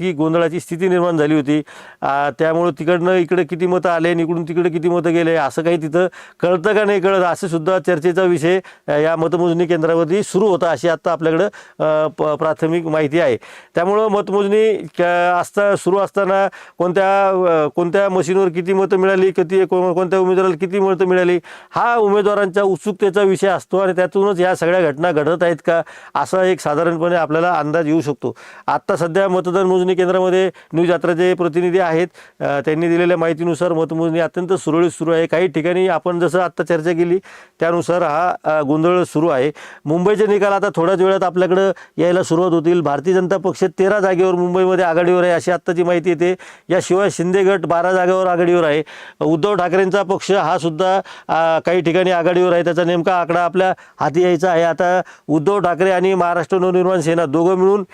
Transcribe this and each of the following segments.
ती गोंधळाची स्थिती निर्माण झाली होती. त्यामुळं तिकडनं इकडे किती मतं आले आणि इकडून तिकडे किती मतं गेले असं काही तिथं कळतं का नाही कळत? असं सुद्धा चर्चेचा विषय या मतमोजणी केंद्रावरती सुरू होता अशी आत्ता आपल्याकडं प प्राथमिक माहिती आहे. त्यामुळं मतमोजणी असता सुरू असताना कोणत्या कोणत्या मशीनवर किती मतं मिळाली किती कोणत्या उमेदवाराला किती मतं मिळाली हा उमेदवारांच्या उत्सुकतेचा विषय असतो आणि त्यातूनच या सगळ्या घटना घडत आहेत का असा एक साधारणपणे आपल्याला अंदाज येऊ शकतो. आत्ता सध्या मतदान मोजणी केंद्रामध्ये न्यूज यात्राचे प्रतिनिधी आहेत. त्यांनी दिलेल्या माहितीनुसार मतमोजणी अत्यंत सुरळीत सुरू आहे. काही ठिकाणी आपण जसं आत्ता चर्चा केली त्यानुसार हा गोंधळ सुरू आहे. मुंबईचे निकाल आता थोड्याच वेळात आपल्याकडं यायला सुरुवात होतील. भारतीय जनता पक्ष तेरा जागेवर मुंबईमध्ये आघाडीवर आहे अशी आत्ताची माहिती येते. याशिवाय शिंदे गट बारा जागेवर आघाडीवर आहे. उद्धव ठाकरेंचा पक्ष हा सुद्धा काही ठिकाणी आघाडीवर आहे. त्याचा नेमका आकडा आपल्या हाती यायचा आहे. आता उद्धव ठाकरे आणि महाराष्ट्र नवनिर्माण सेना दोघं मिळून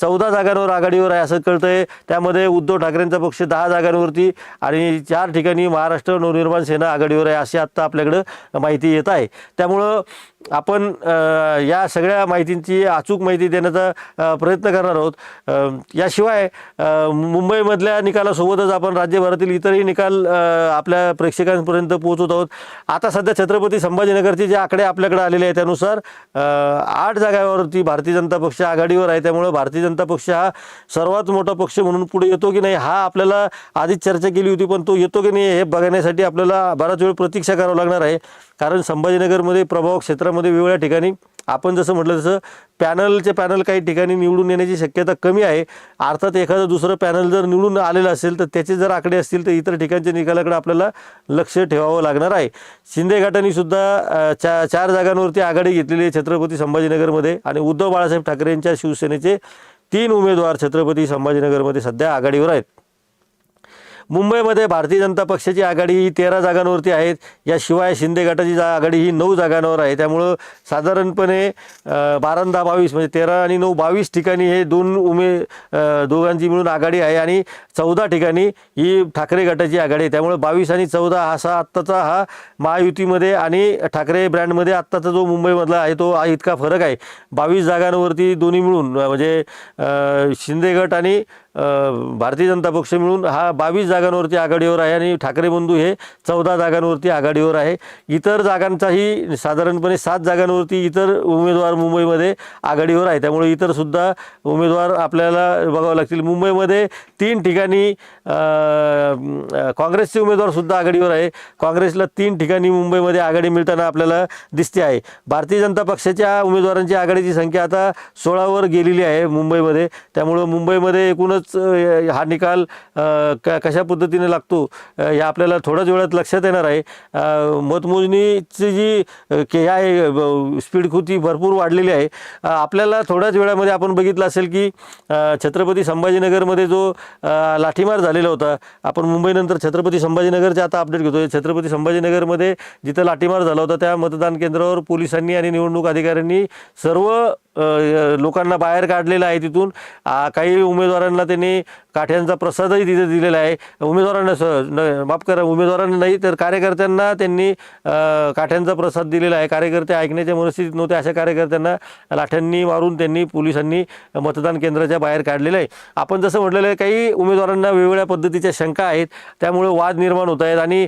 चौदा जागांवर आघाडीवर आहे. असं कळतंय. त्यामध्ये उद्धव ठाकरेंचा पक्ष दहा जागांवरती आणि चार ठिकाणी महाराष्ट्र नवनिर्माण सेना आघाडीवर आहे अशी आत्ता आपल्याकडं माहिती येत आहे. त्यामुळं आपण या सगळ्या माहितींची अचूक माहिती देण्याचा प्रयत्न करणार आहोत. याशिवाय मुंबईमधल्या निकालासोबतच आपण राज्यभरातील इतरही निकाल आपल्या प्रेक्षकांपर्यंत पोहोचवत आहोत. आता सध्या छत्रपती संभाजीनगरचे जे आकडे आपल्याकडे आलेले आहेत त्यानुसार आठ जागावरती भारतीय जनता पक्ष आघाडीवर आहे. त्यामुळं भारतीय जनता पक्ष हा सर्वात मोठा पक्ष म्हणून पुढे येतो की नाही हा आपल्याला आधीच चर्चा केली होती पण तो येतो की नाही हे बघण्यासाठी आपल्याला बराच वेळ प्रतीक्षा करावं लागणार आहे. कारण संभाजीनगरमध्ये प्रभाव क्षेत्र क्षेत्रामध्ये वेगवेगळ्या ठिकाणी आपण जसं म्हटलं तसं पॅनलचे पॅनल काही ठिकाणी निवडून येण्याची शक्यता कमी आहे. अर्थात एखादं दुसरं पॅनल जर निवडून आलेलं असेल तर त्याचे जर आकडे असतील तर इतर ठिकाणच्या निकालाकडे आपल्याला लक्ष ठेवावं लागणार आहे. शिंदे गटाने सुद्धा चा चार जागांवरती आघाडी घेतलेली आहे छत्रपती संभाजीनगरमध्ये आणि उद्धव बाळासाहेब ठाकरे यांच्या शिवसेनेचे तीन उमेदवार छत्रपती संभाजीनगरमध्ये सध्या आघाडीवर आहेत. मुंबईमध्ये भारतीय जनता पक्षाची आघाडी ही तेरा जागांवरती आहेत. याशिवाय शिंदे गटाची जा आघाडी ही नऊ जागांवर आहे. त्यामुळं साधारणपणे बारा दहा बावीस म्हणजे तेरा आणि नऊ बावीस ठिकाणी हे दोन उमे दोघांची मिळून आघाडी आहे आणि चौदा ठिकाणी ही ठाकरे गटाची आघाडी आहे. त्यामुळे बावीस आणि चौदा हा असा आत्ताचा हा महायुतीमध्ये आणि ठाकरे ब्रँडमध्ये आत्ताचा जो मुंबईमधला आहे तो इतका फरक आहे. बावीस जागांवरती दोन्ही मिळून म्हणजे शिंदे गट आणि भारतीय जनता पक्ष मिळून हा बावीस जागांवरती आघाडीवर आहे आणि ठाकरे बंधू हे चौदा जागांवरती आघाडीवर आहे. इतर जागांचाही साधारणपणे सात जागांवरती इतर उमेदवार मुंबईमध्ये आघाडीवर आहे. त्यामुळे इतरसुद्धा उमेदवार आपल्याला बघावं लागतील. मुंबईमध्ये तीन ठिकाणी काँग्रेसचे उमेदवारसुद्धा आघाडीवर आहे. काँग्रेसला तीन ठिकाणी मुंबईमध्ये आघाडी मिळताना आपल्याला दिसते आहे. भारतीय जनता पक्षाच्या उमेदवारांची आघाडीची संख्या आता सोळावर गेलेली आहे मुंबईमध्ये. त्यामुळं मुंबईमध्ये एकूणच अ, हा निकाल क कशा पद्धतीने लागतो या हे आपल्याला थोड्याच वेळात लक्षात येणार आहे. मतमोजणीची जी के आहे स्पीड खूप भरपूर वाढलेली आहे. आपल्याला थोड्याच वेळामध्ये आपण बघितलं असेल की छत्रपती संभाजीनगरमध्ये जो लाठीमार झालेला होता आपण मुंबईनंतर छत्रपती संभाजीनगरचे आता अपडेट घेतो छत्रपती संभाजीनगरमध्ये जिथं लाठीमार झाला होता त्या मतदान केंद्रावर पोलिसांनी आणि निवडणूक अधिकाऱ्यांनी सर्व लोकांना बाहेर काढलेलं आहे तिथून. काही उमेदवारांना त्यांनी काठ्यांचा प्रसादही तिथे दिलेला आहे. उमेदवारांना स न- माफ करा उमेदवारांना नाही तर कार्यकर्त्यांना त्यांनी काठ्यांचा प्रसाद दिलेला आहे. कार्यकर्ते ऐकण्याच्या मनस्थितीत नव्हते अशा कार्यकर्त्यांना लाठ्यांनी मारून त्यांनी पोलिसांनी मतदान केंद्राच्या बाहेर काढलेलं आहे. आपण जसं म्हटलेलं आहे काही उमेदवारांना वेगवेगळ्या पद्धतीच्या शंका आहेत. त्यामुळे वाद निर्माण होत आहेत आणि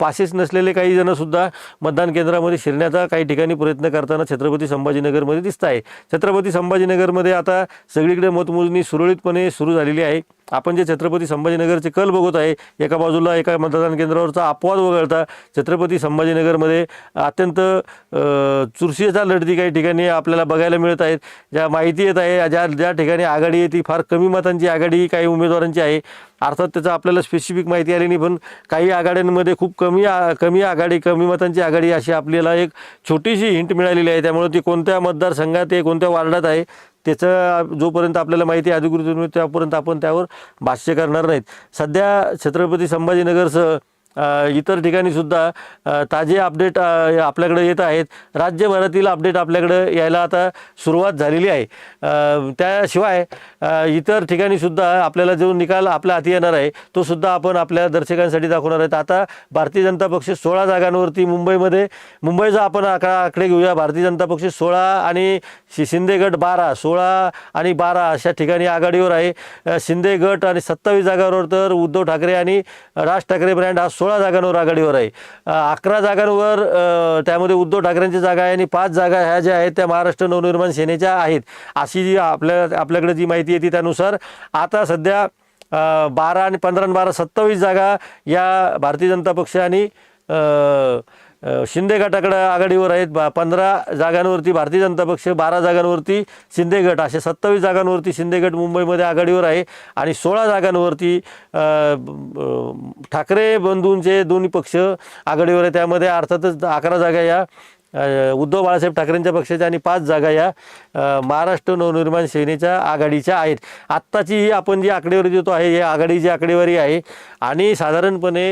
पासेस नसलेले काही जणसुद्धा मतदान केंद्रामध्ये शिरण्याचा काही ठिकाणी प्रयत्न करताना छत्रपती संभाजीनगरमध्ये दिसत आहे. छत्रपती संभाजीनगरमध्ये आता सगळीकडे मतमोजणी सुरळीतपणे सुरू झालेली आहे. आपण जे छत्रपती संभाजीनगरचे कल बघत आहे एका बाजूला एका मतदान केंद्रावरचा अपवाद वगळता छत्रपती संभाजीनगरमध्ये अत्यंत चुरशीचा चुरशीच्या लढती काही ठिकाणी आपल्याला बघायला मिळत आहेत. ज्या माहिती येत आहे ज्या ज्या ठिकाणी आघाडी आहे ती फार कमी मतांची आघाडी काही उमेदवारांची आहे. अर्थात त्याचं आपल्याला स्पेसिफिक माहिती आली नाही पण काही आघाड्यांमध्ये खूप कमी आ- कमी आघाडी कमी मतांची आघाडी अशी आपल्याला एक छोटीशी हिंट मिळालेली आहे. त्यामुळे ती कोणत्या मतदारसंघात आहे कोणत्या वार्डात आहे त्याचं जोपर्यंत आपल्याला माहिती अधिकृत होईल त्यापर्यंत आपण त्यावर भाष्य करणार नाहीत. सध्या छत्रपती संभाजीनगरसह इतर ठिकाणी सुद्धा ताजे अपडेट आपल्याकडं आपल्याकडे येत आहेत. राज्यभरातील अपडेट आपल्याकडे यायला आता सुरुवात झालेली आहे. त्याशिवाय इतर ठिकाणी सुद्धा आपल्याला जो निकाल आपल्या हाती येणार आहे तो सुद्धा आपण आपल्या दर्शकांसाठी दाखवणार आहेत. आता भारतीय जनता पक्ष सोळा जागांवरती मुंबईमध्ये मुंबईचा आपण आकडा आकडे घेऊया. भारतीय जनता पक्ष सोळा आणि शि शिंदे गट बारा सोळा आणि बारा अशा ठिकाणी आघाडीवर आहे. अ, शिंदे गट आणि सत्तावीस जागांवर तर उद्धव ठाकरे आणि राज ठाकरे ब्रँड हा सोळा जागांवर आघाडीवर आहे. अकरा जागांवर त्यामध्ये उद्धव ठाकरेंची जागा आहे आणि पाच जागा ह्या ज्या आहेत त्या महाराष्ट्र नवनिर्माण सेनेच्या आहेत. अशी जी आपल्या आपल्याकडे जी माहिती येते त्यानुसार आता सध्या बारा आणि पंधरा आणि बारा सत्तावीस जागा या भारतीय जनता पक्ष आणि शिंदे गटाकडे आघाडीवर आहेत. बा पंधरा जागांवरती भारतीय जनता पक्ष बारा जागांवरती शिंदे गट असे सत्तावीस जागांवरती शिंदे गट मुंबईमध्ये आघाडीवर आहे. आणि सोळा जागांवरती ठाकरे बंधूंचे दोन्ही पक्ष आघाडीवर आहे त्यामध्ये अर्थातच अकरा जागा या उद्धव बाळासाहेब ठाकरेंच्या पक्षाच्या आणि पाच जागा या महाराष्ट्र नवनिर्माण सेनेच्या आघाडीच्या आहेत. आत्ताची ही आपण जी आकडेवारी देतो आहे ही आघाडीची आकडेवारी आहे. आणि साधारणपणे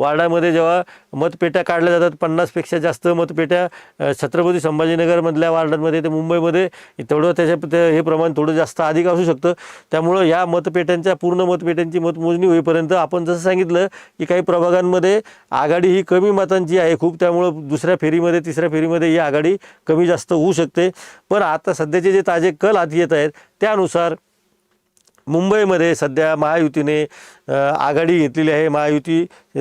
वार्डामध्ये जेव्हा मतपेट्या काढल्या जातात. पन्नासपेक्षा जास्त मतपेट्या छत्रपती संभाजीनगरमधल्या वार्डांमध्ये ते मुंबईमध्ये तेवढं त्याच्या ते- हे प्रमाण थोडं जास्त अधिक असू शकतं. त्यामुळं या मतपेट्यांच्या पूर्ण मतपेट्यांची मतमोजणी होईपर्यंत आपण जसं सांगितलं की काही प्रभागांमध्ये आघाडी ही कमी मतांची आहे. खूप त्यामुळं दुसऱ्या फेरीमध्ये तिसऱ्या फेरीमध्ये ही आघाडी कमी जास्त होऊ शकते. पण आता सध्याचे जे ताजे कल आत येत आहेत त्यानुसार मुंबईमध्ये सध्या महायुतीने आघाडी घेतलेली आहे. महायुती अ,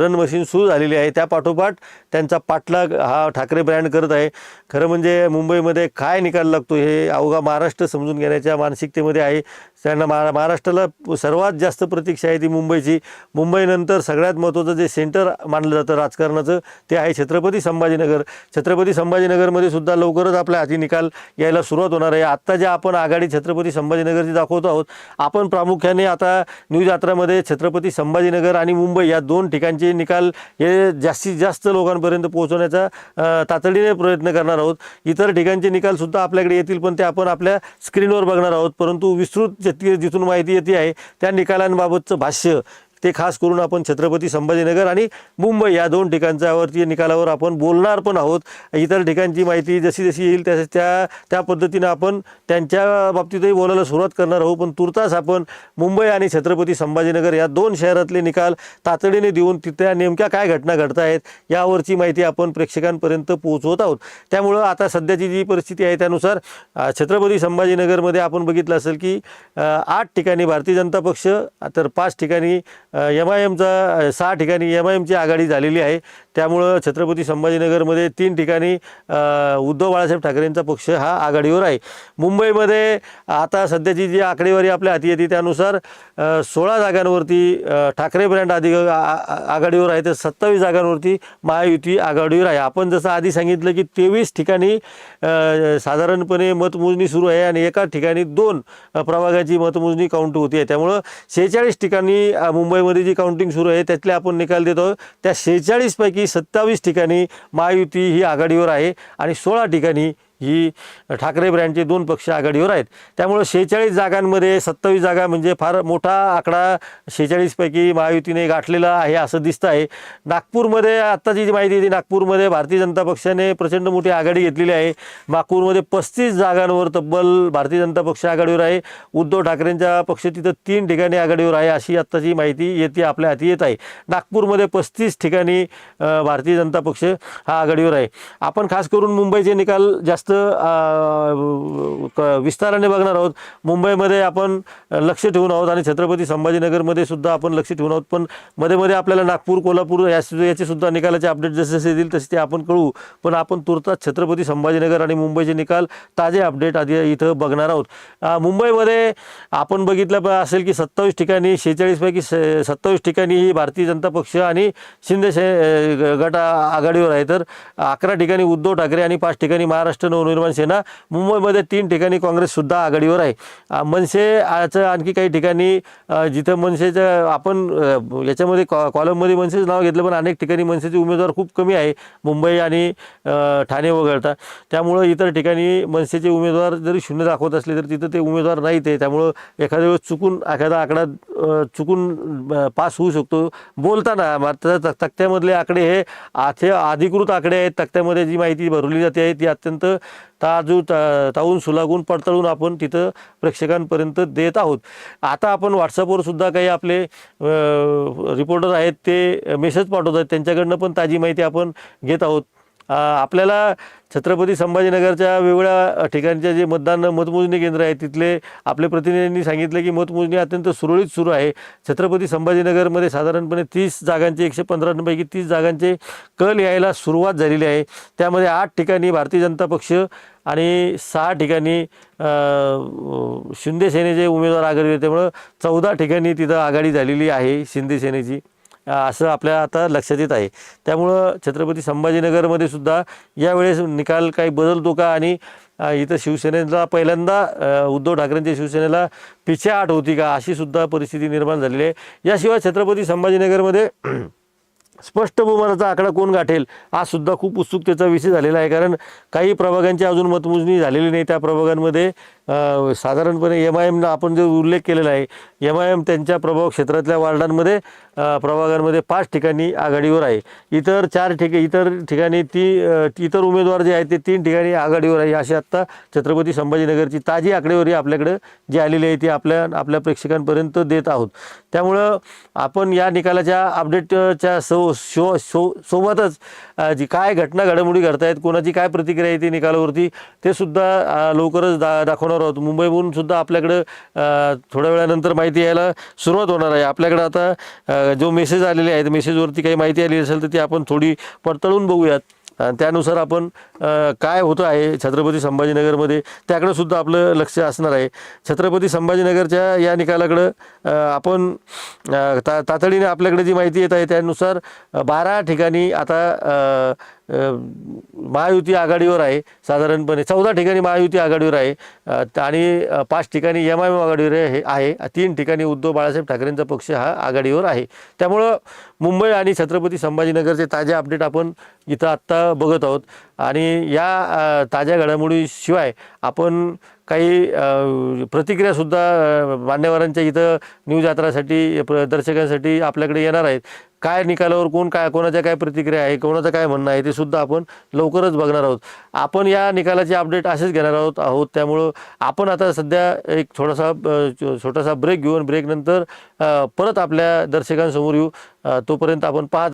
रन मशीन सुरू झालेली आहे. त्या पाठोपाठ त्यांचा पाठलाग हा ठाकरे ब्रँड करत आहे. खरं म्हणजे मुंबईमध्ये काय निकाल लागतो हे अवघा महाराष्ट्र समजून घेण्याच्या मानसिकतेमध्ये आहे. त्यांना महा महाराष्ट्राला सर्वात जास्त प्रतीक्षा आहे ती मुंबईची. मुंबईनंतर सगळ्यात महत्त्वाचं जे सेंटर मानलं जातं राजकारणाचं ते आहे छत्रपती संभाजीनगर. छत्रपती संभाजीनगरमध्ये सुद्धा लवकरच आपल्या हाती निकाल यायला सुरुवात होणार आहे. आत्ता ज्या आपण आघाडी छत्रपती संभाजीनगरची दाखवत आहोत आपण प्रामुख्याने आता न्यूज यात्रामध्ये छत्रपती संभाजीनगर आणि मुंबई या दोन ठिकाणचे निकाल हे जास्तीत जास्त लोकांपर्यंत पोहोचवण्याचा तातडीने प्रयत्न करणार आहोत. इतर ठिकाणचे निकालसुद्धा आपल्याकडे येतील पण ते आपण आपल्या स्क्रीनवर बघणार आहोत. परंतु विस्तृत जितकी जिथून माहिती येते आहे त्या निकालांबाबतचं भाष्य. ते खास करून आपण छत्रपती संभाजीनगर आणि मुंबई या दोन ठिकाणच्यावरती निकालावर आपण बोलणार पण आहोत. इतर ठिकाणची माहिती जशी जशी येईल त्या त्या त्या पद्धतीनं आपण त्यांच्या बाबतीतही बोलायला सुरुवात करणार आहोत. पण तुर्तास आपण मुंबई आणि छत्रपती संभाजीनगर या दोन शहरातले निकाल तातडीने देऊन तिथल्या नेमक्या काय घटना घडत आहेत यावरची माहिती आपण प्रेक्षकांपर्यंत पोहोचवत आहोत. त्यामुळं आता सध्याची जी परिस्थिती आहे त्यानुसार छत्रपती संभाजीनगरमध्ये आपण बघितलं असेल की आठ ठिकाणी भारतीय जनता पक्ष तर पाच ठिकाणी एम आय एमचा सहा ठिकाणी एम आय एमची आघाडी झालेली आहे. त्यामुळं छत्रपती संभाजीनगरमध्ये तीन ठिकाणी उद्धव बाळासाहेब ठाकरेंचा पक्ष हा आघाडीवर आहे. मुंबईमध्ये आता सध्याची जी आकडेवारी आपल्या हाती येते त्यानुसार सोळा जागांवरती ठाकरे ब्रँड आधी आ- आघाडीवर आहे तर सत्तावीस जागांवरती महायुती आघाडीवर आहे. आपण जसं आधी सांगितलं की तेवीस ठिकाणी साधारणपणे मतमोजणी सुरू आहे आणि एका ठिकाणी दोन प्रभागाची मतमोजणी काउंट होती आहे. त्यामुळं शेहेचाळीस ठिकाणी मुंबईमध्ये जी काउंटिंग सुरू आहे त्यातले आपण निकाल देतो त्या शेहेचाळीसपैकी सत्तावीस ठिकाणी महायुती ही आघाडीवर आहे आणि सोळा ठिकाणी ही ठाकरे ब्रँडचे दोन पक्ष आघाडीवर आहेत. त्यामुळं शेहेचाळीस जागांमध्ये सत्तावीस जागा म्हणजे फार मोठा आकडा शेहेचाळीसपैकी महायुतीने गाठलेला आहे असं दिसतं आहे. नागपूरमध्ये आत्ताची जी माहिती येते नागपूरमध्ये भारतीय जनता पक्षाने प्रचंड मोठी आघाडी घेतलेली आहे. नागपूरमध्ये पस्तीस जागांवर तब्बल भारतीय जनता पक्ष आघाडीवर आहे. उद्धव ठाकरेंचा पक्ष तिथं तीन ठिकाणी आघाडीवर आहे अशी आत्ताची माहिती येते आपल्या हाती येत आहे. नागपूरमध्ये पस्तीस ठिकाणी भारतीय जनता पक्ष हा आघाडीवर आहे. आपण खास करून मुंबईचे निकाल जास्त जास्त विस्ताराने बघणार आहोत. मुंबईमध्ये आपण लक्ष ठेवून आहोत आणि छत्रपती संभाजीनगरमध्ये सुद्धा आपण लक्ष ठेवून आहोत. पण मध्ये मध्ये आपल्याला नागपूर कोल्हापूर या याचे सुद्धा निकालाचे अपडेट जसे जसे येतील तसे ते आपण कळू पण आपण तुर्तास छत्रपती संभाजीनगर आणि मुंबईचे निकाल ताजे अपडेट आधी इथं बघणार आहोत. मुंबईमध्ये आपण बघितलं प- असेल की सत्तावीस ठिकाणी शेहेचाळीसपैकी से सत्तावीस ठिकाणी ही भारतीय जनता पक्ष आणि शिंदे शे ग- गट आघाडीवर आहे. तर अकरा ठिकाणी उद्धव ठाकरे आणि पाच ठिकाणी महाराष्ट्र नवनिर्माण सेना मुंबईमध्ये तीन ठिकाणी काँग्रेससुद्धा आघाडीवर आहे. मनसे मनसेचं आणखी काही ठिकाणी जिथं मनसेचं आपण याच्यामध्ये कॉ कॉलममध्ये मनसेचं नाव घेतलं पण अनेक ठिकाणी मनसेचे उमेदवार खूप कमी आहे मुंबई आणि ठाणे वगळता. त्यामुळं इतर ठिकाणी मनसेचे उमेदवार जरी शून्य दाखवत असले तर तिथं ते उमेदवार नाहीत आहे. त्यामुळं एखाद्या वेळेस चुकून एखादा आकडा चुकून पास होऊ शकतो. बोलताना मात्र तक्त्यामधले आकडे हे आथे अधिकृत आकडे आहेत. तक्त्यामध्ये जी माहिती भरवली जाते आहे ती अत्यंत ताजू ता तावून सुलागून पडताळून आपण तिथं प्रेक्षकांपर्यंत देत आहोत. आता आपण व्हॉट्सअपवर सुद्धा काही आपले रिपोर्टर आहेत ते मेसेज पाठवत आहेत. त्यांच्याकडनं पण ताजी माहिती आपण घेत आहोत. आपल्याला छत्रपती संभाजीनगरच्या वेगवेगळ्या ठिकाणच्या जे मतदान मतमोजणी केंद्र आहे तिथले आपले प्रतिनिधींनी सांगितलं की मतमोजणी अत्यंत सुरळीत सुरू आहे. छत्रपती संभाजीनगरमध्ये साधारणपणे तीस जागांचे एकशे पंधरापैकी तीस जागांचे कल यायला सुरुवात झालेली आहे. त्यामध्ये आठ ठिकाणी भारतीय जनता पक्ष आणि सहा ठिकाणी शिंदेसेनेचे शिंदे सेनेचे उमेदवार आघाडी त्यामुळं चौदा ठिकाणी तिथं आघाडी झालेली आहे शिंदे सेनेची. असं आपल्या आता लक्षात येत आहे. त्यामुळं छत्रपती संभाजीनगरमध्ये सुद्धा यावेळेस निकाल काही बदलतो का? आणि इथं शिवसेनेला पहिल्यांदा उद्धव ठाकरेंच्या शिवसेनेला पिछेहाट होती का? अशी सुद्धा परिस्थिती निर्माण झालेली आहे. याशिवाय छत्रपती संभाजीनगरमध्ये स्पष्ट बहुमताचा आकडा कोण गाठेल? हा सुद्धा खूप उत्सुकतेचा विषय झालेला आहे कारण काही प्रभागांची अजून मतमोजणी झालेली नाही. त्या प्रभागांमध्ये साधारणपणे एम आय एमनं आपण जो उल्लेख केलेला आहे एम आय एम त्यांच्या प्रभाव क्षेत्रातल्या वार्डांमध्ये प्रभागांमध्ये पाच ठिकाणी आघाडीवर आहे. इतर चार ठिकाणी इतर ठिकाणी ती इतर उमेदवार जे आहेत ते तीन ठिकाणी आघाडीवर आहे. अशी आत्ता छत्रपती संभाजीनगरची ताजी आकडेवारी आपल्याकडं जी आलेली आहे ती आपल्या आपल्या प्रेक्षकांपर्यंत देत आहोत. त्यामुळं आपण या निकालाच्या अपडेटच्या सौ शो शो सोबतच जी काय घटना घडामोडी घडतायत कोणाची काय प्रतिक्रिया येते निकालावरती ते सुद्धा लवकरच दा दाखवणार आहोत. मुंबईहून सुद्धा आपल्याकडं थोड्या वेळानंतर माहिती यायला सुरुवात होणार आहे. आपल्याकडं आता जो मेसेज आलेले आहेत मेसेजवरती काही माहिती आली असेल तर ती आपण थोडी पडताळून बघूयात. त्यानुसार आपण काय होतं आहे छत्रपती संभाजीनगरमध्ये त्याकडं सुद्धा आपलं लक्ष असणार आहे. छत्रपती संभाजीनगरच्या या निकालाकडं आपण ता तातडीने आपल्याकडे जी माहिती येत आहे त्यानुसार बारा ठिकाणी आता महायुती आघाडीवर आहे. साधारणपणे चौदा ठिकाणी महायुती आघाडीवर आहे. आणि पाच ठिकाणी एम आय एम आघाडीवर आहे. तीन ठिकाणी उद्धव बाळासाहेब ठाकरेंचा पक्ष हा आघाडीवर आहे. त्यामुळं मुंबई आणि छत्रपती संभाजीनगरचे ताजे अपडेट आपण इथं आत्ता बघत आहोत. आणि या ताज्या घडामोडीशिवाय आपण काही प्रतिक्रियासुद्धा मान्यवरांच्या इथं न्यूज यात्रासाठी प्र दर्शकांसाठी आपल्याकडे येणार आहेत. काय निकालावर कोण काय कोणाच्या काय प्रतिक्रिया आहे कोणाचं काय म्हणणं आहे ते सुद्धा आपण लवकरच बघणार आहोत. आपण या निकालाचे अपडेट असेच घेणार आहोत आहोत. त्यामुळं आपण आता सध्या एक थोडासा छो- छोटासा ब्रेक घेऊन ब्रेकनंतर परत आपल्या दर्शकांसमोर येऊ. तोपर्यंत आपण पाहत